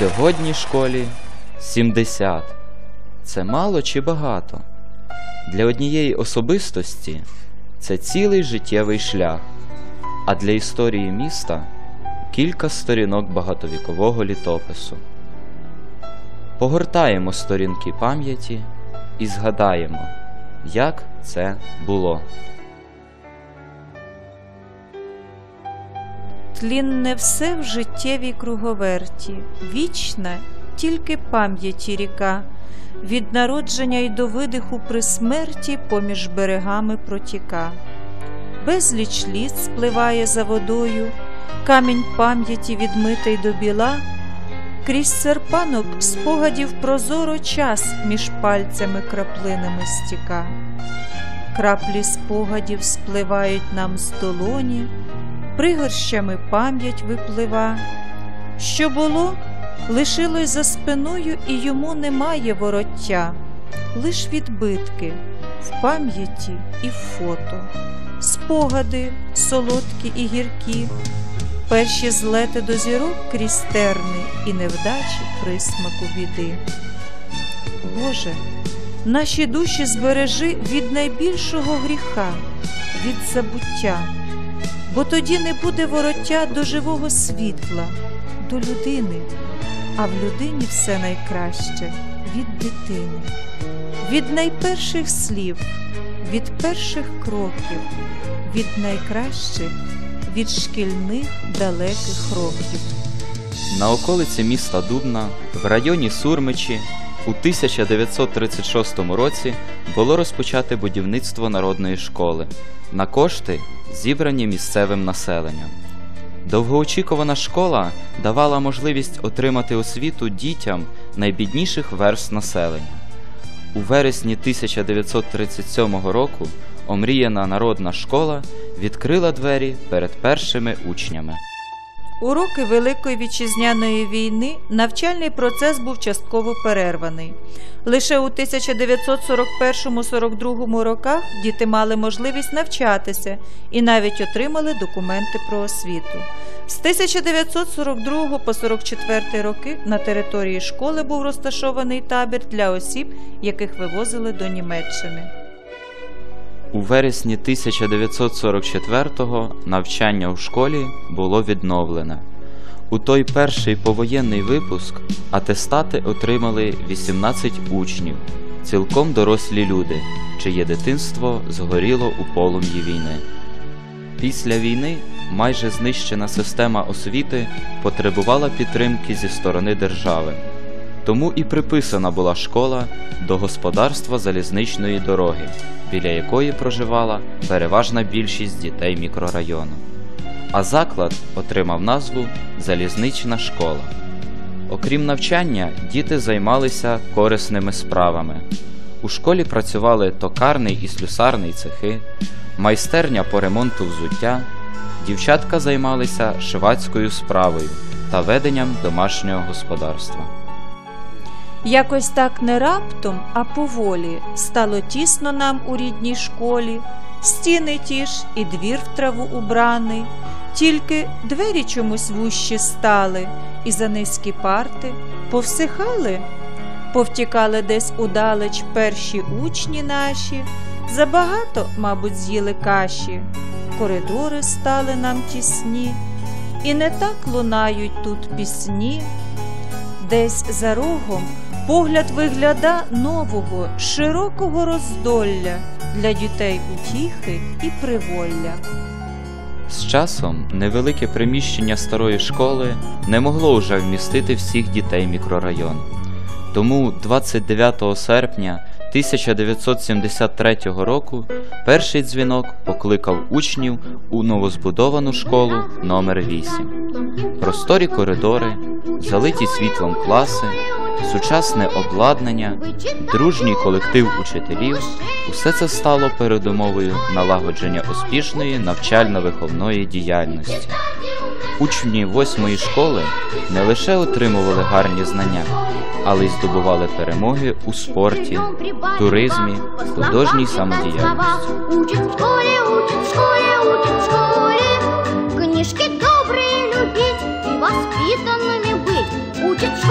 Сьогодні школі 70. Це мало чи багато? Для однієї особистості це цілий життєвий шлях, а для історії міста кілька сторінок багатовікового літопису. Погортаємо сторінки пам'яті і згадаємо, як це було. Тлінне все в життєвій круговерті, вічна тільки пам'яті ріка, від народження й до видиху при смерті поміж берегами протіка. Безліч літ спливає за водою, камінь пам'яті відмитий до біла, крізь серпанок спогадів прозоро час між пальцями краплинами стіка. Краплі спогадів спливають нам з долоні пригорщами пам'ять виплива. Що було, лишилось за спиною, і йому немає вороття, лиш відбитки в пам'яті і в фото, спогади солодкі і гіркі, перші злети до зірок крізь і невдачі присмаку біди. Боже, наші душі збережи від найбільшого гріха, від забуття бо тоді не буде вороття до живого світла, до людини, а в людині все найкраще від дитини, від найперших слів, від перших кроків, від найкращих, від шкільних далеких років. На околиці міста Дубна в районі Сурмичі у 1936 році було розпочате будівництво народної школи на кошти, зібрані місцевим населенням. Довгоочікувана школа давала можливість отримати освіту дітям найбідніших верст населення. У вересні 1937 року омріяна народна школа відкрила двері перед першими учнями. У роки Великої вітчизняної війни навчальний процес був частково перерваний. Лише у 1941-42 роках діти мали можливість навчатися і навіть отримали документи про освіту. З 1942 по 44 роки на території школи був розташований табір для осіб, яких вивозили до Німеччини. У вересні 1944-го навчання у школі було відновлене. У той перший повоєнний випуск атестати отримали 18 учнів, цілком дорослі люди, чиє дитинство згоріло у полум'ї війни. Після війни майже знищена система освіти потребувала підтримки зі сторони держави. Тому і приписана була школа до господарства залізничної дороги, біля якої проживала переважна більшість дітей мікрорайону. А заклад отримав назву Залізнична школа. Окрім навчання, діти займалися корисними справами. У школі працювали токарний і слюсарний цехи, майстерня по ремонту взуття, дівчатка займалися шивацькою справою та веденням домашнього господарства. Якось так не раптом, а поволі стало тісно нам у рідній школі, стіни ті ж і двір в траву убраний, тільки двері чомусь вущі стали, і за низькі парти повсихали, повтікали десь удалеч перші учні наші, забагато, мабуть, з'їли каші, коридори стали нам тісні, і не так лунають тут пісні, десь за рогом. Погляд вигляда нового, широкого роздолля для дітей утіхи і приволля. З часом невелике приміщення старої школи не могло вже вмістити всіх дітей мікрорайону. Тому 29 серпня 1973 року перший дзвінок покликав учнів у новозбудовану школу номер 8 Просторі коридори, залиті світлом класи, сучасне обладнання, дружній колектив учителів усе це стало передумовою налагодження успішної навчально-виховної діяльності. Учні восьмої школи не лише отримували гарні знання, але й здобували перемоги у спорті, туризмі, художній самодіяльності. Учат в школе, учат в школе, учат в школе Книжки добрые любить и воспитанными быть Учат в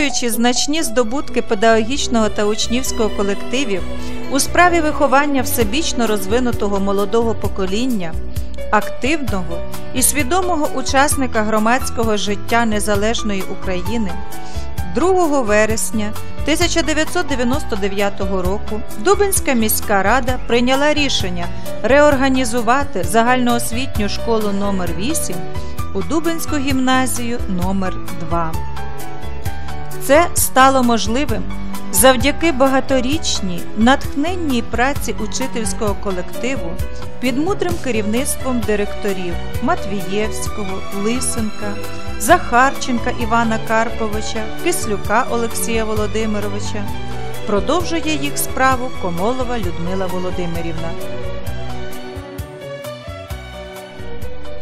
Враховуючи значні здобутки педагогічного та учнівського колективів у справі виховання всебічно розвинутого молодого покоління, активного і свідомого учасника громадського життя незалежної України, 2 вересня 1999 року Дубинська міська рада прийняла рішення реорганізувати загальноосвітню школу номер 8 у Дубинську гімназію номер 2 це стало можливим завдяки багаторічній натхненній праці учительського колективу під мудрим керівництвом директорів Матвієвського, Лисенка, Захарченка Івана Карповича, Кислюка Олексія Володимировича. Продовжує їх справу Комолова Людмила Володимирівна.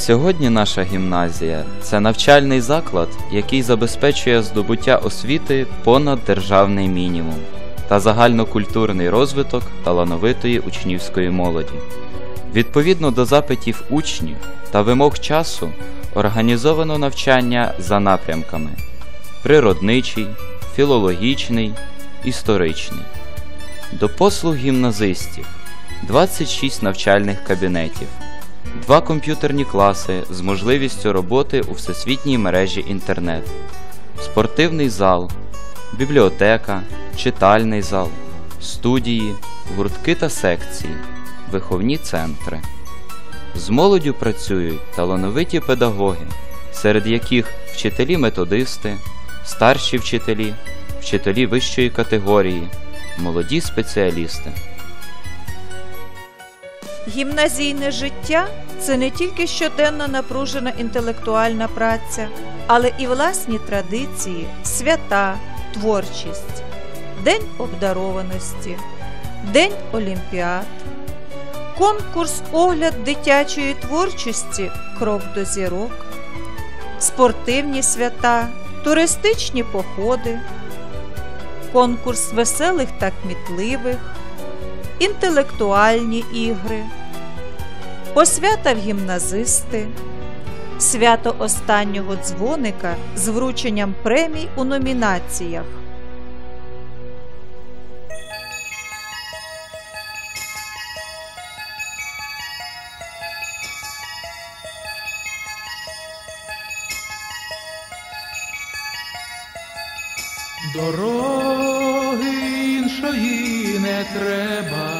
Сьогодні наша гімназія це навчальний заклад, який забезпечує здобуття освіти понад державний мінімум та загальнокультурний розвиток талановитої учнівської молоді. Відповідно до запитів учнів та вимог часу організовано навчання за напрямками: природничий, філологічний, історичний. До послуг гімназистів 26 навчальних кабінетів два комп'ютерні класи з можливістю роботи у всесвітній мережі інтернет, спортивний зал, бібліотека, читальний зал, студії, гуртки та секції, виховні центри. З молоддю працюють талановиті педагоги, серед яких вчителі-методисти, старші вчителі, вчителі вищої категорії, молоді спеціалісти. Гімназійне життя це не тільки щоденна напружена інтелектуальна праця, але і власні традиції, свята, творчість, День обдарованості, День Олімпіад, конкурс огляд дитячої творчості Крок до зірок, спортивні свята, туристичні походи, конкурс веселих та кмітливих інтелектуальні ігри, посвята в гімназисти, свято останнього дзвоника з врученням премій у номінаціях. Дороги іншої не треба,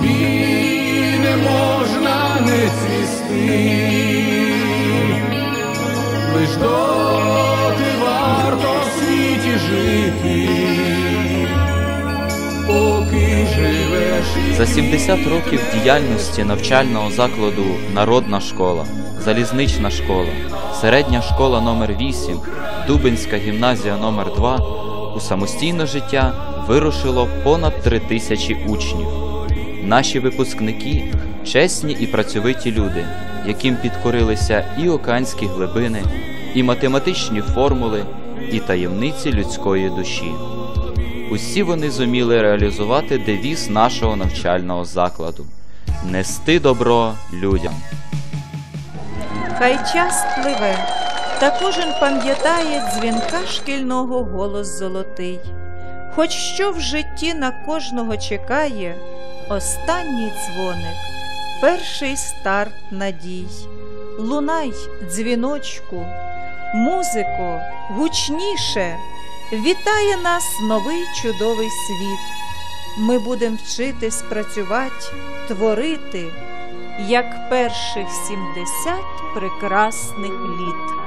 Тобі не можна не цвісти, лиш доти варто в світі жити, поки живеш. За 70 років діяльності навчального закладу Народна школа, залізнична школа, середня школа номер 8 Дубинська гімназія номер 2 у самостійне життя вирушило понад 3 тисячі учнів. Наші випускники чесні і працьовиті люди, яким підкорилися і океанські глибини, і математичні формули, і таємниці людської душі. Усі вони зуміли реалізувати девіз нашого навчального закладу нести добро людям. Хай час пливе, та кожен пам'ятає дзвінка шкільного голос золотий. Хоч що в житті на кожного чекає, останній дзвоник, перший старт надій. Лунай, дзвіночку, музико, гучніше, вітає нас новий чудовий світ. Ми будем вчитись працювати, творити, як перших сімдесят прекрасних літ.